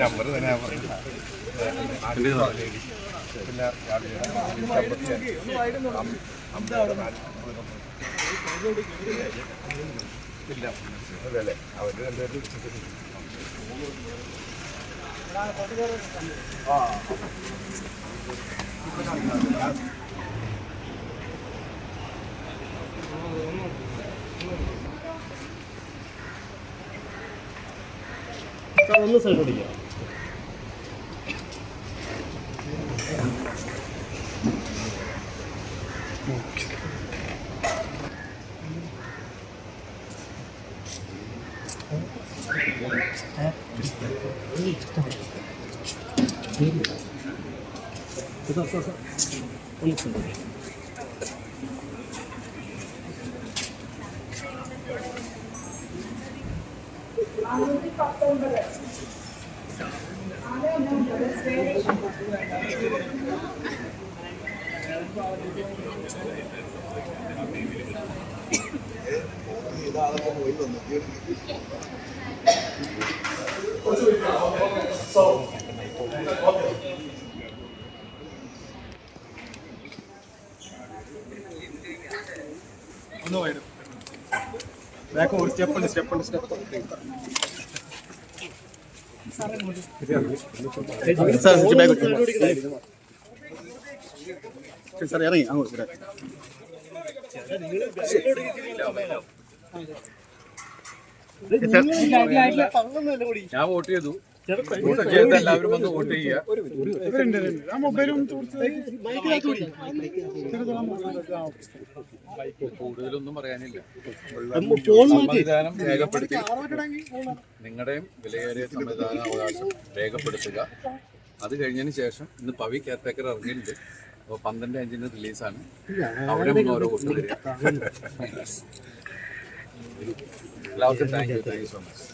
Number തന്നെ പിന്നെ ഇല്ല അവർ രണ്ടുപേരും സാർ ഒന്ന് സൈഡ് そうそうそう。お肉 സാർ ഒന്ന് സൈഡ് ഓടിക്കുക ഒന്ന് പോയിടും ബാക്ക് ഒരു സ്റ്റെപ്പ് ഉണ്ട് സ്റ്റെപ്പ് ഉണ്ട് സ്റ്റെപ്പ് സാർ ഇറങ്ങി. അങ്ങോട്ട് ഞാൻ വോട്ട് ചെയ്തു. എല്ലാവരും വന്ന് വോട്ട് ചെയ്യുക. കൂടുതലൊന്നും പറയാനില്ല. സംവിധാനം രേഖപ്പെടുത്തി. നിങ്ങളുടെയും വിലയേറിയ സംവിധാന അവകാശം രേഖപ്പെടുത്തുക. അത് കഴിഞ്ഞതിന് ശേഷം ഇന്ന് പവി കെയർടേക്കർ ഇറങ്ങിയിട്ടുണ്ട്. അപ്പോൾ പന്ത്രണ്ട് അഞ്ചിന് റിലീസാണ്. അവിടെ ഓരോ വോട്ട് എല്ലാവർക്കും thank you thank you so much